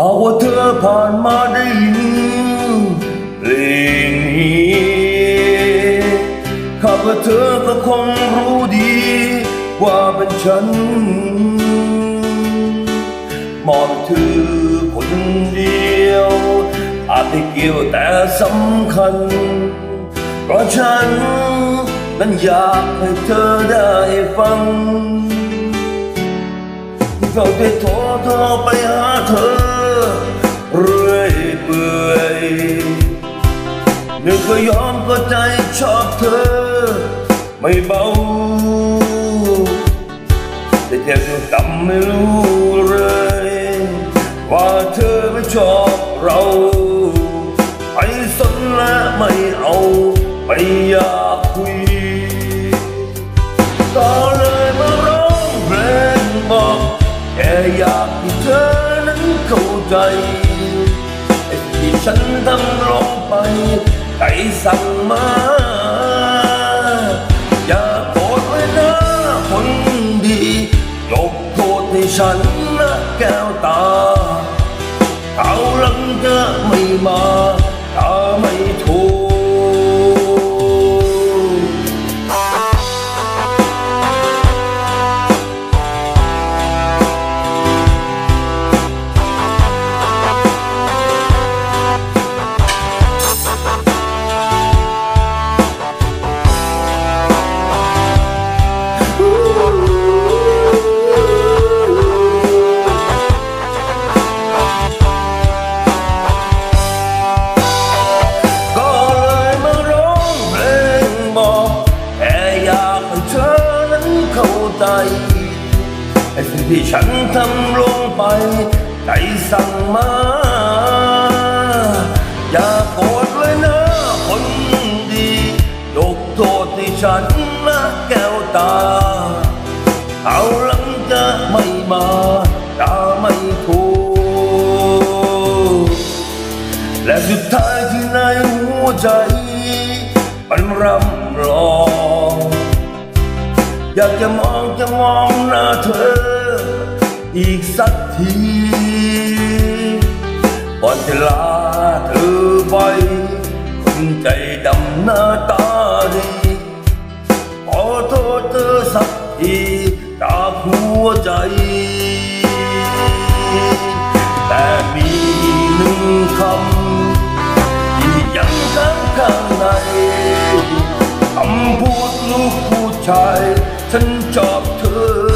หากว่าเธอผ่านมาได้ยินเพลงนี้ข้าว่าเธอก็คงรู้ดี ว่าเป็นฉันมองเธอคนเดียว อาจไม่เกี่ยวแต่สำคัญ เพราะฉันนั้นอยากให้เธอได้ฟังเราได้โทรโทรไปหาเธอ นึกก็ยอมก็ใจชอบเธอ ไม่เบา แต่เจ็บต่ำไม่รู้เลย ว่าเธอไม่ชอบเราไม่สนและไม่เอาไม่อยากคุยก็เลยมาร้องเพลงบอกแค่อยากให้เธอนั้นเข้าใจไอ้ที่ฉันทำลงไป ใจสั่งมาอย่าโกรธเลยนะคนดียกโทษให้ฉันนะแก้วตาเขาลังจะไม่มาถ้าไม่ ใจ ไอ้สิ่งที่ฉันทำลงไป ใจสั่งมา อย่าโกรธเลยนะคนดี ยกโทษให้ฉันนะแก้วตา เอาหลังจะไม่มาจะไม่ถูกและสุดท้ายที่ในหัวใจ มันรำร้อง อยากจะมองจะมองหน้าเธอ อีกสักทีก่อนจะลาเธอไปคนใจดำหน้าตาดีขอโทษเธอสักทีจากหัวใจ แต่มีหนึ่งคำที่ยังค้างข้างในคำพูดลูกผู้ชาย ฉันชอบเธอ